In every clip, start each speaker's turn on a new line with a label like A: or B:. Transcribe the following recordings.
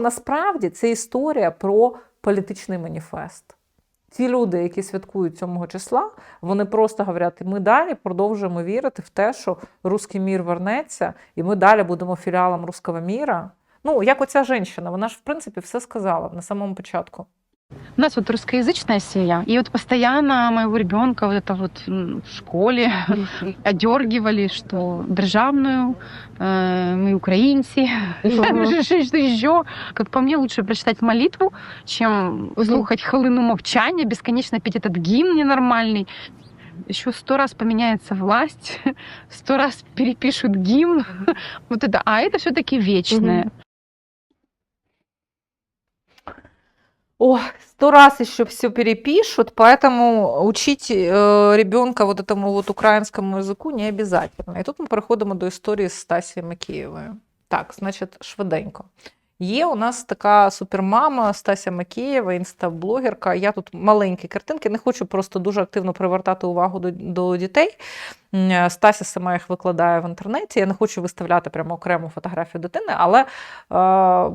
A: Насправді це історія про політичний маніфест. Ті люди, які святкують 7 числа, вони просто говорять, ми далі продовжуємо вірити в те, що русський мір вернеться, і ми далі будемо філіалом руського міра. Ну, як оця жінка, вона ж в принципі все сказала на самому початку.
B: У нас вот русскоязычная семья, и вот постоянно моего ребенка вот это вот в школе одергивали, что державную, э, мы украинцы, что еще. Как по мне, лучше прочитать молитву, чем слухать хвилину мовчания, бесконечно петь этот гимн ненормальный. Еще сто раз поменяется власть, сто раз перепишут гимн. Вот это, а это все-таки вечное.
A: О, сто раз еще все перепишут, поэтому учить э, ребенка вот этому вот украинскому языку не обязательно. І тут ми переходимо до історії з Стасією Макієвою. Так, значить, швиденько. Є у нас така супермама Стася Макієва, інстаблогерка. Я тут маленькі картинки, не хочу просто дуже активно привертати увагу до, до дітей. М, Стася сама їх викладає в інтернеті. Я не хочу виставляти прямо окрему фотографію дитини, але е,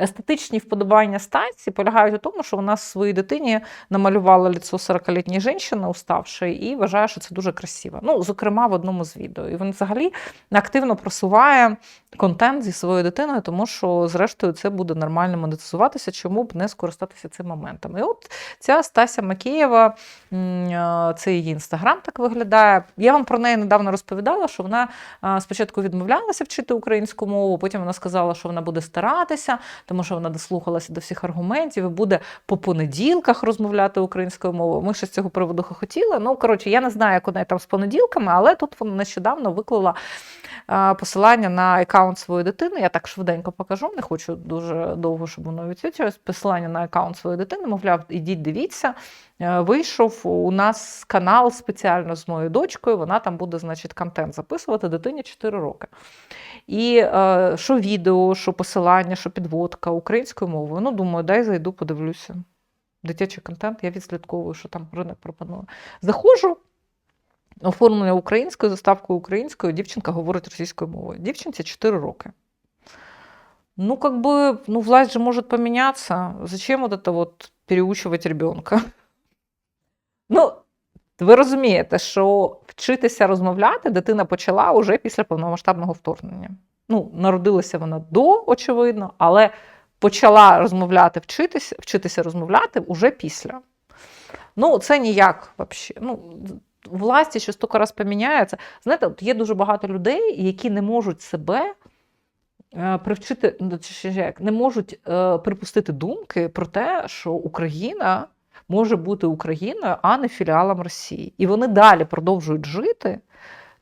A: естетичні вподобання Стасі полягають у тому, що вона своїй дитині намалювала ліцо 40-літньої жінки, уставшої, і вважає, що це дуже красиво. Ну, зокрема, в одному з відео. І він взагалі активно просуває контент зі своєю дитиною, тому що, зрештою, це буде нормально монетизуватися, чому б не скористатися цим моментом. І от ця Стася Макієва, е, це її інстаграм так виглядає. Я вам про неї недавно розповідала, що вона е, спочатку відмовлялася вчити українську мову, потім вона сказала, що вона буде старатися, тому що вона дослухалася до всіх аргументів і буде по понеділках розмовляти українською мовою. Ми ще з цього приводу хохотіли. Ну, коротше, я не знаю, як неї там з понеділками, але тут вона нещодавно виклала посилання на аккаунт своєї дитини. Я так швиденько покажу, не хочу дуже довго, щоб воно відсвічувалось. Посилання на аккаунт своєї дитини, мовляв, ідіть, дивіться. Е, Вийшов у нас канал спеціально з моєю дочкою. Вона там буде, значить, контент записувати дитині 4 роки. І е, що відео, що посилання, що підводка українською мовою. Ну, думаю, дай зайду, подивлюся. Дитячий контент, я відслідковую, що там ринок пропонує. Заходжу, оформлення українською, заставкою українською, дівчинка говорить російською мовою. Дівчинці 4 роки. Ну, как бы, ну, власть же может поменяться. Зачем вот это вот переучивать ребенка? Ну, ви розумієте, що вчитися розмовляти дитина почала уже після повномасштабного вторгнення. Ну, народилася вона до, очевидно, але почала розмовляти, вчитися, вчитися розмовляти уже після. Ну, це ніяк взагалі. Ну, власті що стільки раз поміняється. Знаєте, от є дуже багато людей, які не можуть себе е, привчити, ну, не можуть е, припустити думки про те, що Україна може бути Україною, а не філіалом Росії. І вони далі продовжують жити,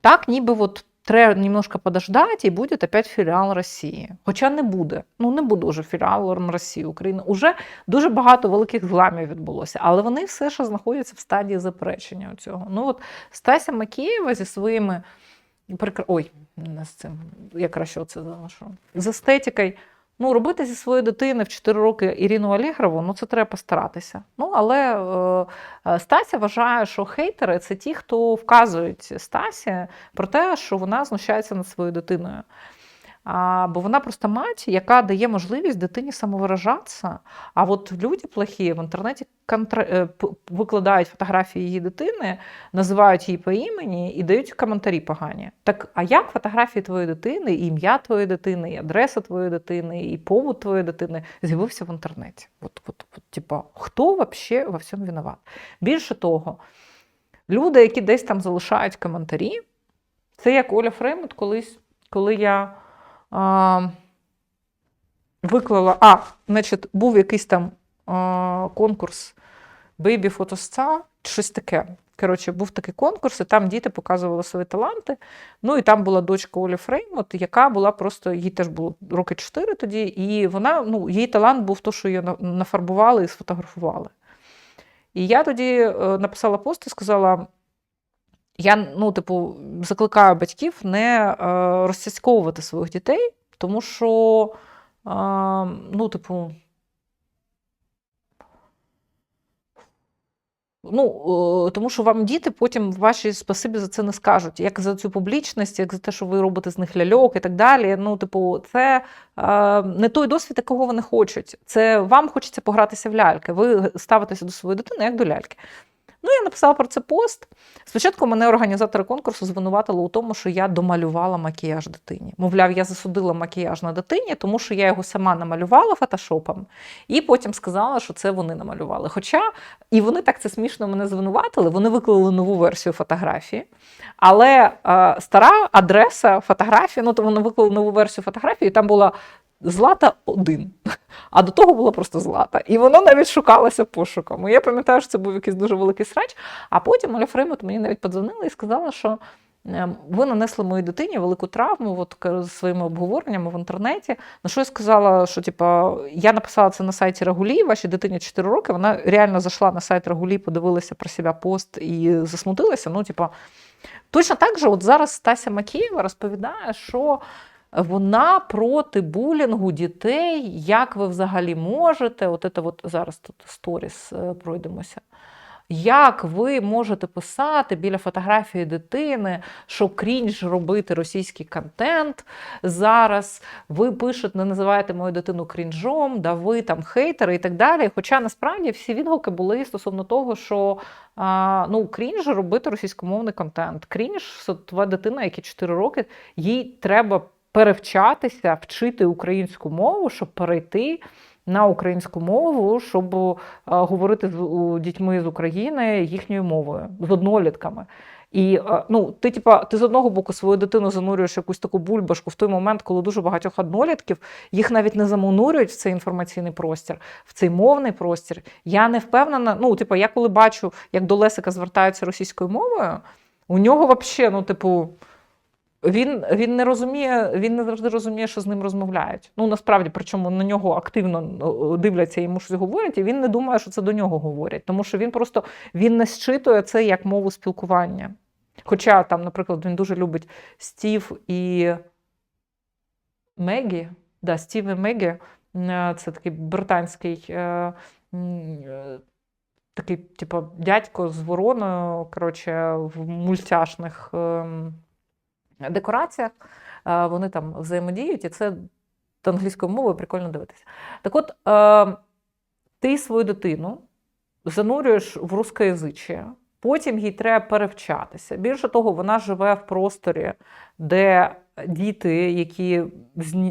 A: так, ніби от треба немножко подождати, і буде опять філіал Росії. Хоча не буде. Ну, не буде вже філіалом Росії. Україна уже дуже багато великих зламів відбулося, але вони все ще знаходяться в стадії заперечення цього. Ну от Стася Макієва зі своїми. Ой, не з цим. Я краще оце залишу. З естетикою. Ну, робити зі своєї дитини в 4 роки Ірину Алігрову, ну це треба постаратися. Ну, але е, е, Стася вважає, що хейтери це ті, хто вказують Стасі про те, що вона знущається над своєю дитиною. А, бо вона просто мать, яка дає можливість дитині самовиражатися. А от люди плохі в інтернеті контра... е, викладають фотографії її дитини, називають її по імені і дають коментарі погані. Так, а як фотографії твоєї дитини, і ім'я твоєї дитини, і адреса твоєї дитини, і побут твоєї дитини з'явився в інтернеті? От, от, от, типа, хто взагалі во всьому винуват? Більше того, люди, які десь там залишають коментарі, це як Оля Фреймут колись, коли я а, виклала. А, значить, був якийсь там а, конкурс Baby Photostar, щось таке. Коротше, був такий конкурс, і там діти показували свої таланти. Ну і там була дочка Олі Фреймот, яка була просто, їй теж було роки 4 тоді, і вона, ну, її талант був то, що її нафарбували і сфотографували. І я тоді е, написала пост і сказала: я, ну, типу, закликаю батьків не е, розцяцьковувати своїх дітей, тому що, е, ну, типу, Ну, е, тому що вам діти потім ваші спасибі за це не скажуть, як за цю публічність, як за те, що ви робите з них ляльок і так далі. Ну, типу, це е, не той досвід, якого вони хочуть. Це вам хочеться погратися в ляльки. Ви ставитеся до своєї дитини як до ляльки. Ну, я написала про це пост. Спочатку мене організатори конкурсу звинуватили у тому, що я домалювала макіяж дитині. Мовляв, я засудила макіяж на дитині, тому що я його сама намалювала фотошопом, і потім сказала, що це вони намалювали. Хоча і вони так це смішно мене звинуватили, вони виклали нову версію фотографії. Але е, стара адреса фотографії, ну то вони виклали нову версію фотографії, і там була Злата 1. А до того була просто злата. І воно навіть шукалося пошуком. І я пам'ятаю, що це був якийсь дуже великий срач. А потім Оля Фреймут мені навіть подзвонила і сказала, що е, ви нанесли моїй дитині велику травму от, своїми обговореннями в інтернеті. На що я сказала, що типа, я написала це на сайті Рагулі, вашій дитині 4 роки. Вона реально зайшла на сайт Рагулі, подивилася про себе пост і засмутилася. Ну, типа, точно так же, от зараз Стася Макієва розповідає, що вона проти булінгу дітей. Як ви взагалі можете? От це от зараз тут сторіс е, пройдемося. Як ви можете писати біля фотографії дитини, що крінж робити російський контент зараз? Ви пишете, не називаєте мою дитину крінжом, да ви там хейтери і так далі. Хоча насправді всі відгуки були стосовно того, що а, ну, крінж робити російськомовний контент. Крінж, твоя дитина, якій 4 роки, їй треба перевчатися, вчити українську мову, щоб перейти на українську мову, щоб е, говорити з дітьми з України їхньою мовою, з однолітками. І е, ну, ти, типа, ти з одного боку свою дитину занурюєш якусь таку бульбашку в той момент, коли дуже багатьох однолітків їх навіть не замонурюють в цей інформаційний простір, в цей мовний простір. Я не впевнена. Ну, типу, я коли бачу, як до Лесика звертаються російською мовою, у нього взагалі, ну, типу, він, він не розуміє, він не завжди розуміє, що з ним розмовляють. Ну насправді, причому на нього активно дивляться і йому щось говорять, і він не думає, що це до нього говорять, тому що він просто він не щитує це як мову спілкування. Хоча там, наприклад, він дуже любить Стів і Мегі. Да, Стів і Мегі е, це такий британський. е, е, Такий, типу, дядько з вороною, коротше, в мультяшних ем, декораціях. Е, Вони там взаємодіють, і це англійською мовою прикольно дивитися. Так от, е, ти свою дитину занурюєш в рускоязичі, потім їй треба перевчатися. Більше того, вона живе в просторі, де діти, які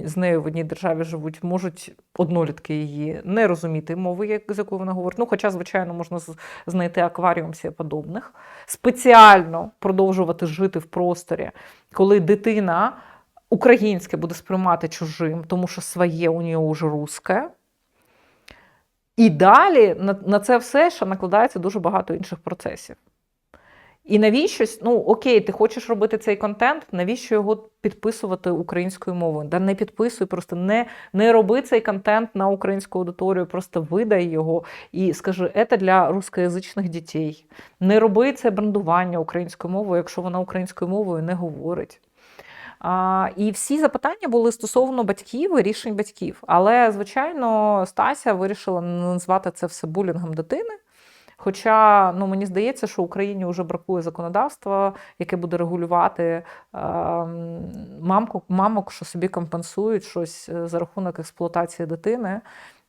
A: з нею в одній державі живуть, можуть однолітки її не розуміти мови, як- з якою вона говорить. Ну, хоча, звичайно, можна знайти акваріум подобних. Спеціально продовжувати жити в просторі, коли дитина українське буде сприймати чужим, тому що своє у нього вже русське. І далі на, на це все ще накладається дуже багато інших процесів. І навіщось, ну окей, ти хочеш робити цей контент, навіщо його підписувати українською мовою? Да не підписуй, просто не, не роби цей контент на українську аудиторію, просто видай його і скажи, це для рускоязичних дітей. Не роби це брендування українською мовою, якщо вона українською мовою не говорить. А, і всі запитання були стосовно батьків і рішень батьків. Але, звичайно, Стася вирішила назвати це все булінгом дитини. Хоча ну, мені здається, що Україні вже бракує законодавства, яке буде регулювати е, мамку, мамок, що собі компенсують щось е, за рахунок експлуатації дитини.